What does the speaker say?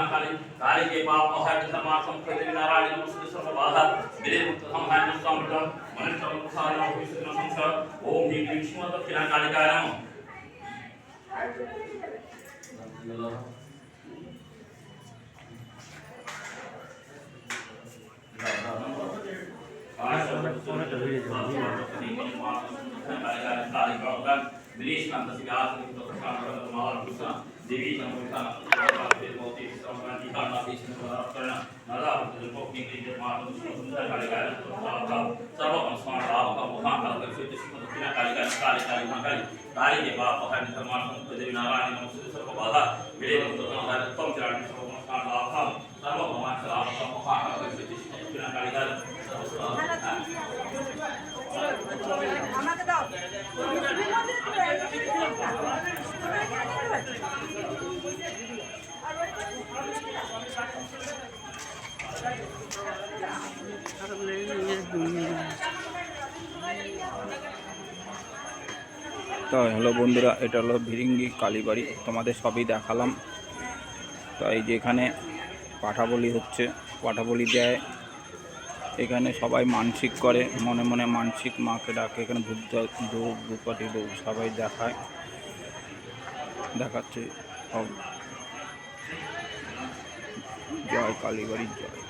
महाकाली, काली के पाप अहर धर्मार्थम प्रति नारायण नमस्ते सर्वबाधा मेरे मुक्त संहार नमस्कार मनुष्य मुखार नमस्ते नमस्कार ओम ह्रीं क्लीं श्रीमद अखिला कालिकाय नमः कार्यकाल कार्यक्रम का विदेश में अंतर्राष्ट्रीय आर्थिक प्रशासन और माहौल दिशा देवी संस्थान আমাকে দাও তো হ্যালো বন্ধুরা, এটা হলো ভিরিঙ্গি কালীবাড়ি, তোমাদের সবই দেখালাম। তো এই যে এখানে পাঠা বলি হচ্ছে পাঠা বলি দেয়। এখানে সবাই মানসিক করে, মনে মনে মানসিক মাকে ডাকে, এখানে ভূত দৌড় দুপাটি দৌড় সবাই দেখায়। দেখাচ্ছে সব। জয় কালীবাড়ির জয়।